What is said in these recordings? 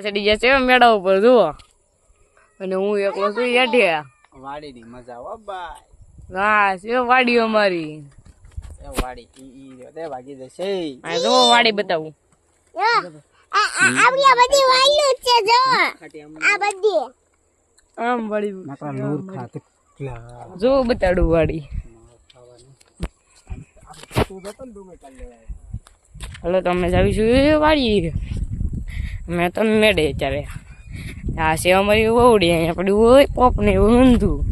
ચડી છે મેળા ઉપર જુઓ. અને હું એકલો છું હેઠે. વાડીની મજા હો બાય. હા છે વાડી અમારી. એ વાડી ઈ ઈ તે જશે. આ જો વાડી બતાવું. આપણી આ બધી વાડીઓ છે જો. આ બધી. આમ વાડી માતા નૂર ખા કેટલા. જો બતાડું વાડી. તું જતો ને ડુંગર હલો તમે જાવીશું. એ વાડી. મેં તો મેળે અત્યારે આ છે અમારી વહુડી અહીંયા પડ્યું હોય, પોપ ને એવું ઊંધું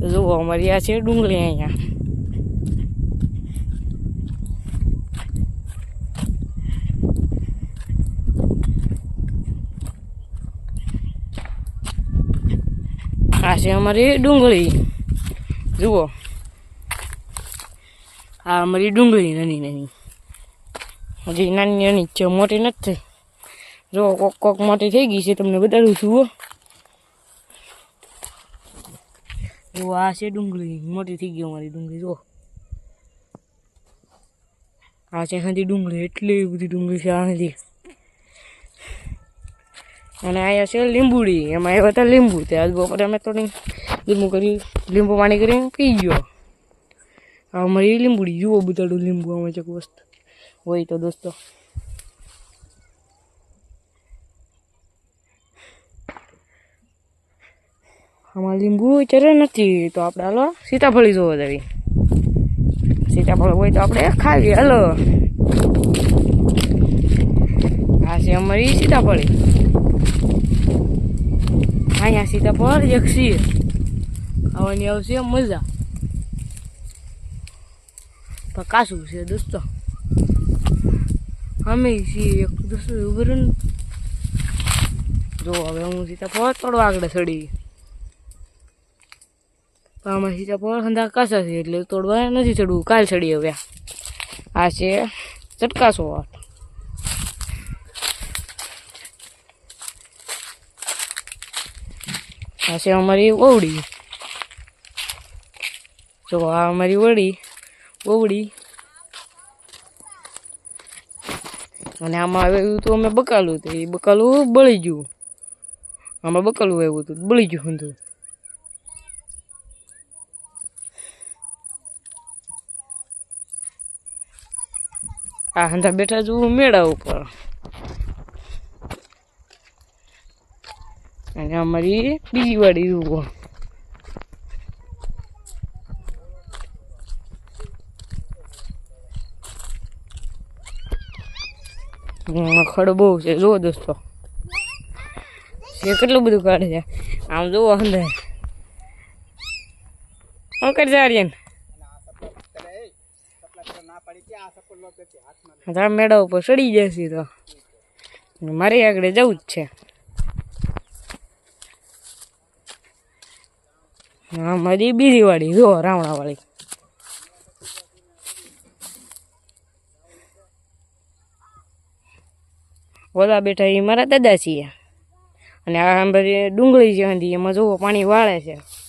તો જુઓ, અમારી આ છે ડુંગળી અહીંયા. આ છે અમારી ડુંગળી. જુઓ. આ અમારી ડુંગળી નાની નાની. હજી નાની નાની જ છે, મોટી નથી. થઈ જો કોક કોક મોટી થઈ ગઈ છે, તમને બતાડું છું. જો આ છે ડુંગળી, મોટી થઈ ગઈ અમારી ડુંગળી, જો. આ છે હાથી ડુંગળી, એટલી બધી ડુંગળી છે આથી અને અહીંયા છે લીંબુડી, એમાં આવ્યા હતા લીંબુ, તે આજ બપોરે અમે થોડી લીંબુ કરી, લીંબુ પાણી કરીને પી ગયો. અમારી લીંબુડી, જુઓ બતાડું લીંબુ અમે ચક વસ્તુ. હોય તો દોસ્તો. આમાં લીંબુ ચરે નથી, તો આપણે હાલો સીતાફળી જોવા જવી. સીતાફળ હોય તો આપણે ખાવી હાલો. આ છે અમારી સીતાફળી. અહીંયા સીતાફળ, એક છીએ ખાવાની આવશે મજા. પકાશું છે, દોસ્તો. અમે છીએ એક દોસ્તો ઉભર જો, હવે હું સીતાફળ તોડવા આગળ ચડી. પણ આમાં સીતાફળ હંધા કાશા છે એટલે તોડવા નથી ચડવું. કાલ ચડી હવે આ. છે ચટકાશો વાટ આ છે અમારી ઓવડી જો આ અમારી વડી ઓવડી અને આમાં આવ્યું હતું અમે બકાલું હતું. એ બકાલું બળી ગયું. આમાં બકાલું આવ્યું હતું. બળી ગયું હતું. આ હંધા બેઠા જોવું મેળા ઉપર. અને અમારી બીજી વાડી જુઓ. ખડ બહુ છે, જુઓ દોસ્તો. એ કેટલું બધું કાઢે છે? આમ જુઓ અંદર હું કરી જાડીએ ના પડી કે આ સપોર્ટ લો કે મેળા ઉપર ચડી જશે તો. મારી આગળ જવું જ છે. હા, મારી બીજી વાળી જો રાવણા વાળી ઓલા બેઠા એ મારા દાદા છીએ. અને આ બધી ડુંગળી હંધી એમાં જોવો, પાણી વાળે છે.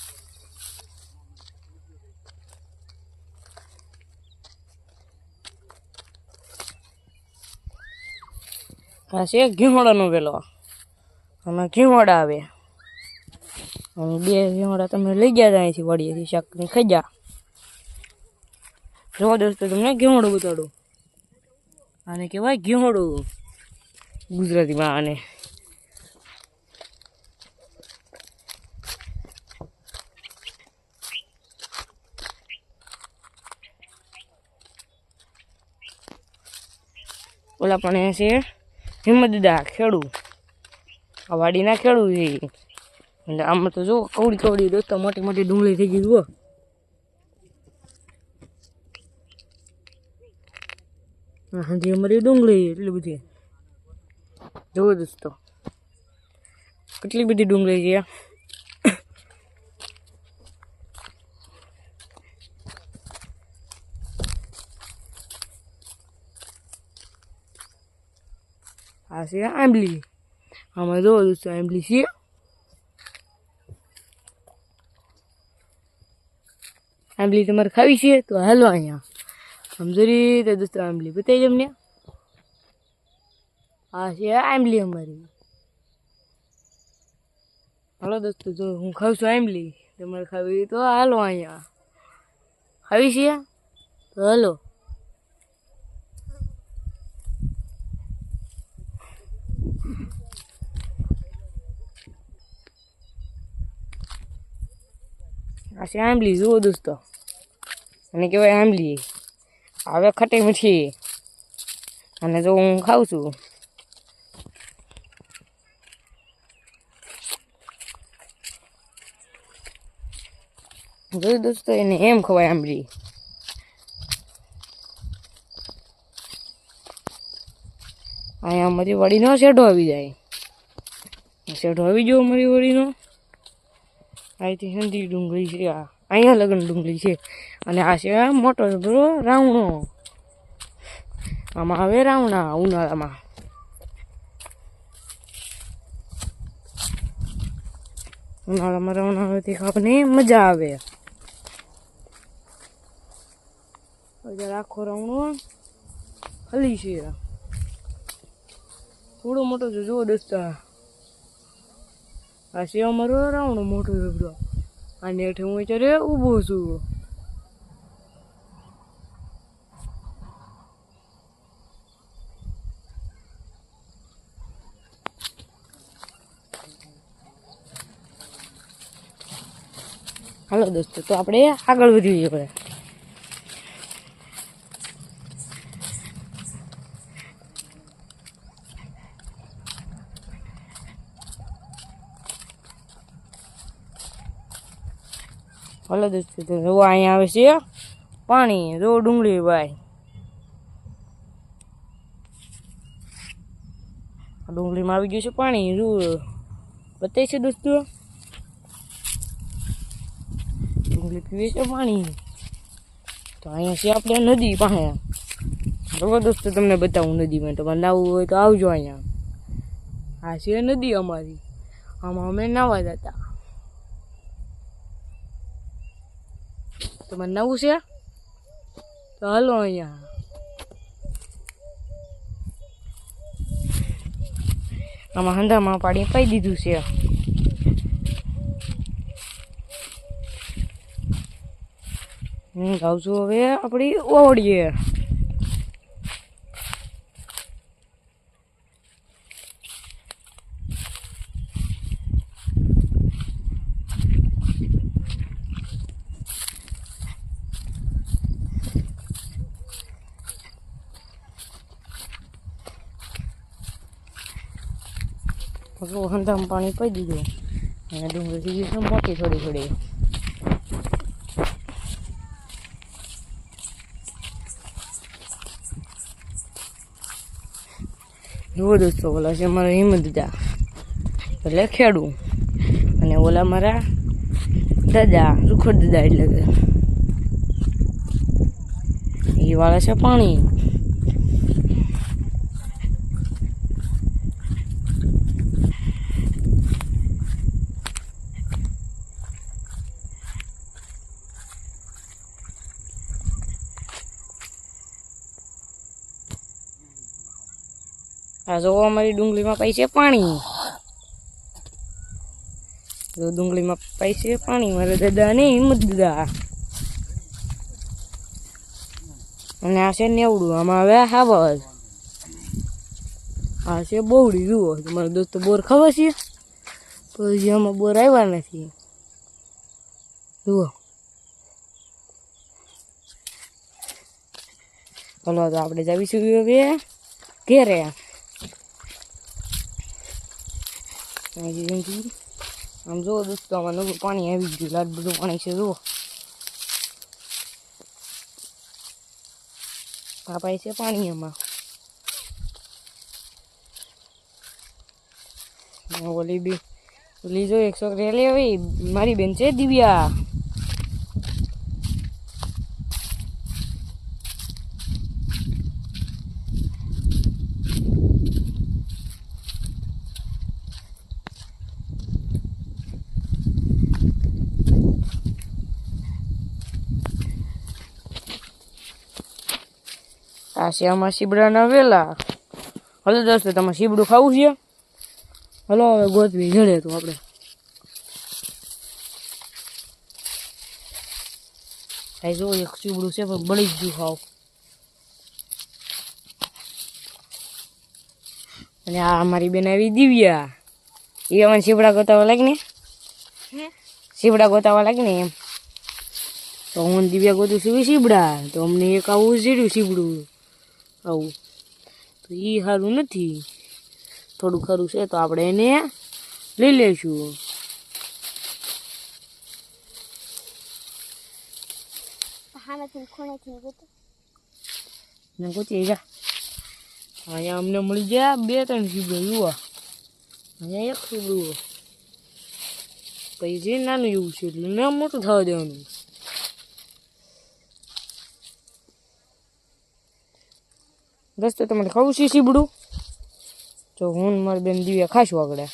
આ છે ઘીહોડાનો વેલો આમાં ઘીહોડા આવે અને બે ઘીહોડા તમે લઈ ગયા હતા અહીંથી વાડીએથી શાકની ખાઈ જા. દોસ્તો, તમને ઘીહોડું બતાડું. આને કહેવાય ઘીહોડું. ગુજરાતીમાં આને. ઓલા પણ અહીંયા છે. હિંમતદા ખેડૂ. આ વાડીના ખેડૂ છે એટલે આમાં તો જો કવડી કવડી દોસ્તો, મોટી મોટી ડુંગળી થઈ ગઈ જુઓ હાજી અમારી ડુંગળી એટલી બધી. જુઓ દોસ્તો. કેટલી બધી ડુંગળી છે આ છે આંબલી આમાં જો દોસ્તો આંબલી છે આંબલી તમારે ખાવી છે તો હાલો અહીંયા આમ જરી તો દોસ્તો આંબલી બતાવી તમને આ છે આંબલી અમારી હાલો દોસ્તો જો હું ખાઉં છું આંબલી તમારે ખાવી હોય તો હાલો અહીંયા ખાવી છે તો હાલો આ છે આંબલી જુઓ દોસ્તો. અને કહેવાય આંબલી. હવે ખટી મીઠી અને જો હું ખાઉં છું. જોયું દોસ્તો એને એમ ખવાય આંબલી. અહીંયા અમારી વળીનો શેઢો આવી જાય. શેઢો આવી ગયો અમારી વડીનો. અહીંથી હંધી ડુંગળી છે, આ અહીંયા લગ્ન ડુંગળી છે. અને આ છે મોટો બરો રાવણો. આમાં આવે રાવણા ઉનાળામાં. ઉનાળામાં રાવણા આવે તે મજા આવે. આખો રાવણો હલી છે. થોડો મોટો છે, જુઓ દોસ્તા. આ છે મારો રાવણો મોટો ઝઘડો આ હેઠે હું અત્યારે ઊભો છું. હાલો દોસ્તો, તો આપણે આગળ વધીએ આપણે હાલો દોસ્તો તો અહીંયા આવે છે પાણી, જો ડુંગળી ભાઈ. ડુંગળીમાં આવી ગયું છે પાણી. જો બતાવી છે દોસ્તો. ડુંગળી પીવે છે પાણી. તો અહીંયા છે આપણે નદી પાસે. બરોબર દોસ્તો, તમને બતાવું નદીમાં. તમારે નાવું હોય તો આવજો અહીંયા. આ છે નદી અમારી. આમાં અમે નાવા જતા. તમારે નવું છે? તો હલો અહીંયા. આમાં હંધામાં પાડી પાઈ દીધું છે. હમ છું હવે આપણી ઓવડીએ જો હંધામાં પાણી પડી દીધું અને ડુંગળી થઈ ગયું મોટી થોડી થોડી. જુઓ દોસ્તો, ઓલા છે મારા હિંમતદા એટલે ખેડું. અને ઓલા મારા દાદા રૂખડ દાદા એટલે એ વાળા છે પાણી. આ જો અમારી ડુંગળીમાં પાઈ છે પાણી. જો ડુંગળીમાં પાઈ છે પાણી, મારા દાદા ને હિંમત દાદા અને આ છે નેવડું, આમાં હવે હાવજ. આ છે બોવડી જુઓ, તમારો દોસ્તો બોર ખબર છે? પછી આમાં બોર આવ્યા નથી. જુઓ. ચાલો તો આપણે જઈશું હવે ઘેરે અહીંથી આમ જુઓ દોસ્તો આમાં નવું પાણી આવી ગયું લાટ બધું પાણી છે જુઓ પાપાય છે પાણી એમાં ઓલી બી ઓલી જો એક છોકરી લે આવી મારી બેન છે દિવ્યા આ છે આમાં શીબડાના વેલા. હલો દોસ્તો તમારે સીબડું ખાવું છે? હલો હવે ગોતવી જડે તો આપણે. ભાઈ જો એક સીબડું છે પણ બળી જ ગયું ખાવ અને આ અમારી બેન આવી દિવ્યા. એ અમને સીબડા ગોતાવા લાગે ને? સીબડા ગોતાવા લાગે ને એમ. તો હું દિવ્યા ગોતું છું સીબડા. તો અમને એક આવું જીડ્યું સીબડું. આવું. તો એ સારું નથી. થોડું ખરું છે તો આપણે એને લઈ લઈશું. ગોતું. જા. અહીંયા અમને મળી ગયા બે ત્રણ સીબડો યુવા. અહીંયા એક સીબડું પછી જે નાનું એવું છે એટલે ના મોટું થવા દેવાનું. દોસ્તો તમારે ખાવું છે સીબડું. જો હું મારે બેન દિવ્યા ખાશું આગળ.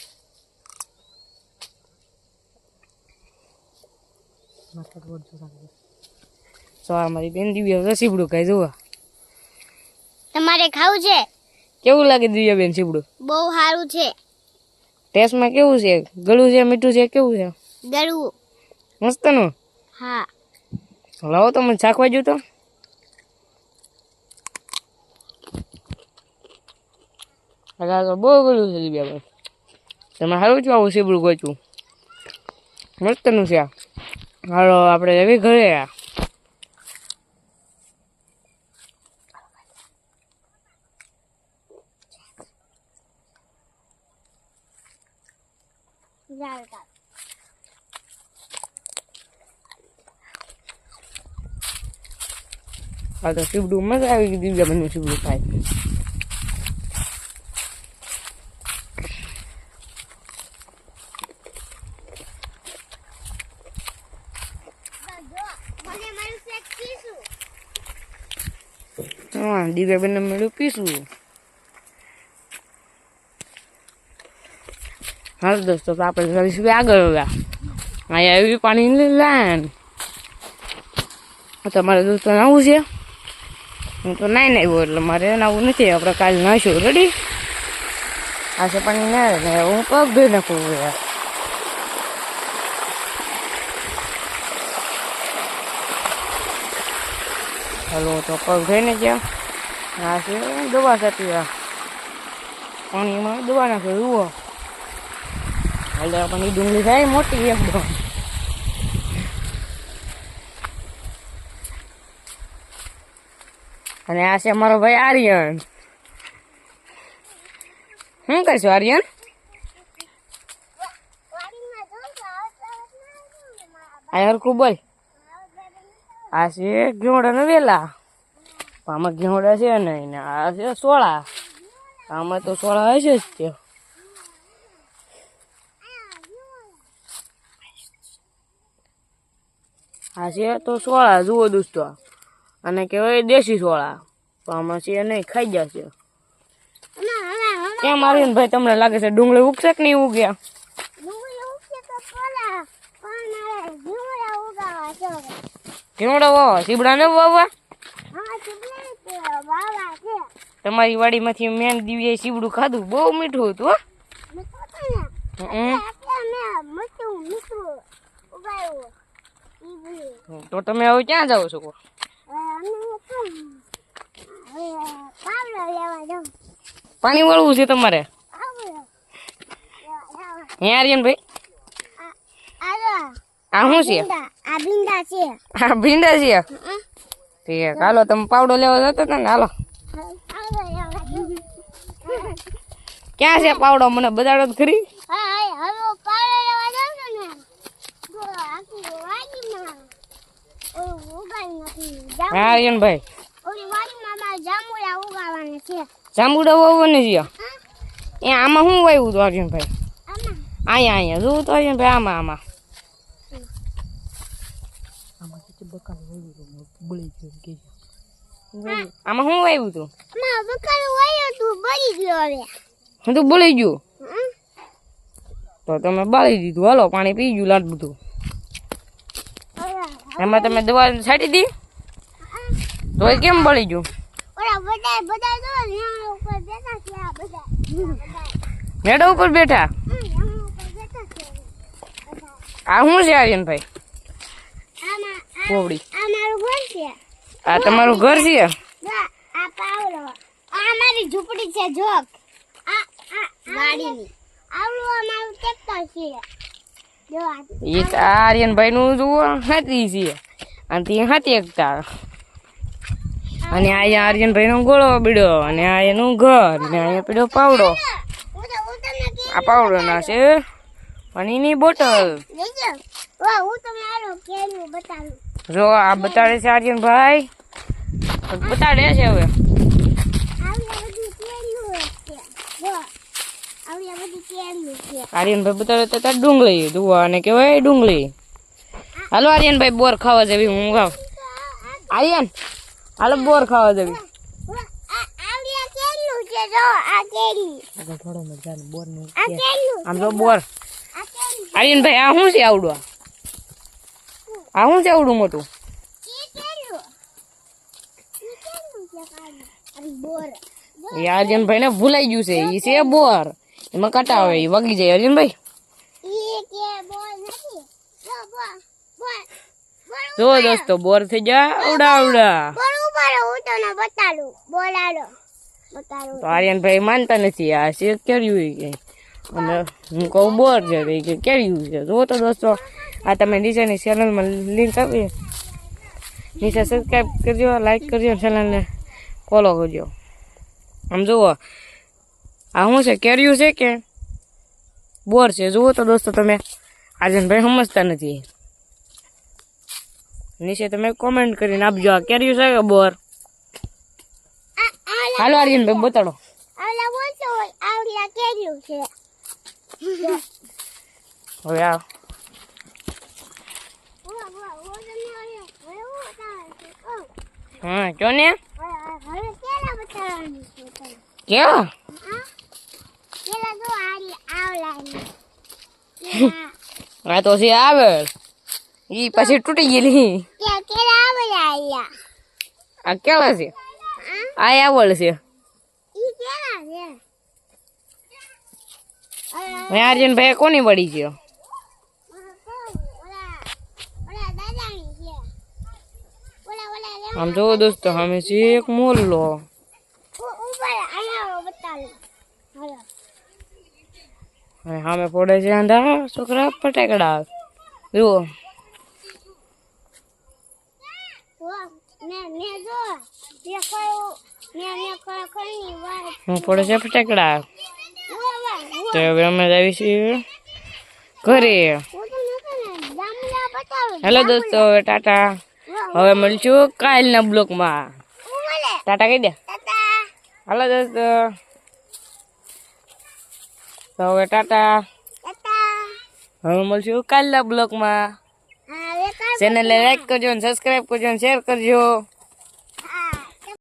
મારી બેન દિવ્યા સીબડું ખાઈ જોવા તમારે ખાવું છે? કેવું લાગે દિવ્યા બેન સીબડું? બહુ સારું છે. ટેસ્ટમાં કેવું છે? ગળું છે મીઠું છે કેવું છે? મસ્ત મસ્તનું? હા. લાવો તો મને ચાખવા તો. અરે તો બહુ બધું છે દિવ્યા બેન તમે સારું છું આવું સીબડું ગોચવું મસ્તનું છે હાલો, આપણે એવી ઘરે આ. તો સીબડું મજા આવી ગઈ દિવ્યા બેનનું સીબડું ખાય મને મારું શેક પીશું હા દિવ્યા બેન મેળું પીશું હાલ દોસ્તો, તો આપણે જઈશું આગળ હવે. અહીંયા એવી પાણી લાન તમારે દોસ્તો નાવું છે? હું તો નાઈ નાખ્યું એટલે મારે નાવું નથી. આપણે કાલે નાશું રેડી આ છે પાણી ને, હું પગ ધોઈ નાખું યાર ચાલો તો પગ ને ગયા. આ છે દવા સાથે આ. પાણીમાં દવા નાખે જુઓ. એટલે આપણને ડુંગળી થાય મોટી એકદમ. અને આ છે મારો ભાઈ આર્યન. શું કરશો આર્યન? આ હરખું બોલ. આ છે ઘેવડા ને વેલા. આમાં ઘેવડા છે નહીં ને આ છે સોળા. આમાં તો સોળા હશે જ તે. આ છે તો સોળા જુઓ દોસ્તો. અને કહેવાય દેશી સોળા. તો આમાં છે નહીં ખાઈ જશે કેમ આર્યન ભાઈ તમને લાગે છે ડુંગળી ઉગશે કે નહીં ઉગ્યા ડુંગળી ઉગશે તો પેલા પણ મારે ડુંગળા ઉગાવા છે હવે. ઘેવડા વાવા સીબડા ને વાવા તમારી વાડીમાંથી મેન દિવ્યાએ સીબડું ખાધું. બહુ મીઠું હતું હો. તો તમે હવે ક્યાં જાઓ છો? પાણી વળવું છે તમારે? જાઉં. ભાઈ. આ શું છે? આ ભીંડા છે. આ ભીંડા છે ઠીક હાલો તમે પાવડો લેવા જતો હતા ને હાલો. ક્યાં છે પાવડો? મને બતાડો તો ખરી. હા ભાઈ. જાંબુડા વાવવાની છે? એ આમાં શું વાવ્યું હતું અર્જુનભાઈ? ભાઈ અહીંયા અહીંયા જોવું તો અર્જુનભાઈ ભાઈ આમાં. આમાં શું વાવ્યું હતું આમાં બકાલું વાયો તું બળી ગયો હવે. હું તો બળી ગયું. તો તમે બાળી દીધું. હાલો પાણી પી ગયું લાટ બધું. એમાં તમે દવા છાંટી દી. તો એ કેમ બળી ગયું? મેડો ઉપર બેઠા આ શું છે. આર્યનભાઈ? આમાં આ પોવડી આ મારું ઘર છે. આ તમારું ઘર છે? આ પાવડો આ અમારી ઝૂંપડી છે જોક. આ આ ગાડીની આવડું અમારું ટ્રેક્ટર છે. જો આ એ તો આ આર્યનભાઈ નું જુઓ હાથી છે. અને તે હાથી એકતા અને આ આર્યન ભાઈ નો ગોળો પીડ્યો અને આ એનું ઘર ને અહીંયા પીડો પાવડો. આ પાવડો ના છે પાણીની બોટલ. વા હું તમારો કેનું બતાવું. જો, આ બતાડે છે આર્યનભાઈ. બતાડે છે હવે. આર્યનભાઈ બતાડે તો ત્યાં ડુંગળી ધુવા અને કહેવાય ડુંગળી. હાલો આર્યનભાઈ, બોર ખાવા જવી, હું ખાવ આર્યન હાલો બોર ખાવા જવી. આમ તો બોર આ કેનું આર્યનભાઈ, આ શું છે આવડું? આ? હું આવડું મોટું? એ આર્યનભાઈ ને ભૂલાઈ ગયું છે. એ છે બોર. એમાં કટાવે એ વગી જાય. આર્યનભાઈ ઈ કે બોર નથી જો દોસ્તો, બોર થઈ જા બતાડું તો આર્યનભાઈ માનતા નથી. આ છે કર્યું કે. અને હું કહું બોર છે કે કર્યું છે. જો તો દોસ્તો આ તમે નીચેની ચેનલમાં લિંક આપી. નીચે સબસ્ક્રાઈબ કરજો લાઈક કરજો ચેનલને ફોલો કરજો. આમ જુઓ આ શું છે કેર્યું છે કે? બોર છે. જુઓ તો દોસ્તો તમે આજનભાઈ સમજતા નથી. નીચે તમે કોમેન્ટ કરીને આપજો આ કેર્યું છે કે બોર? હાલો આર્યનભાઈ બતાડો. હવે આ વા વા વો તને હવે હવે હું બતાવું છું ઓ હા જો ને. કેવા આ તો છે આવે. ઈ પછી તૂટી ગયેલી. આ કેવા છે? આ આવડ છે. ઈ છે? કોની વળી છે ઓલા ઓલા દાદાની છે ઓલા ઓલા લેવા આમ જો દોસ્તો અમે છે એક મોલ્લો. હવે સામે પડે છે આંધા છોકરા ફટાકડા. જુઓ. હું પડે છે ફટાકડા. તો હવે અમે આવી છીએ ઘરે. હેલો દોસ્તો ટાટા. હવે મળશું કાલના બ્લોકમાં ટાટા કહી દે. હાલો દોસ્ત. તો હવે ટાટા. હવે મળશું કાલના બ્લોકમાં ચેનલને લાઈક કરજો અને સબસ્ક્રાઈબ કરજો શેર કરજો.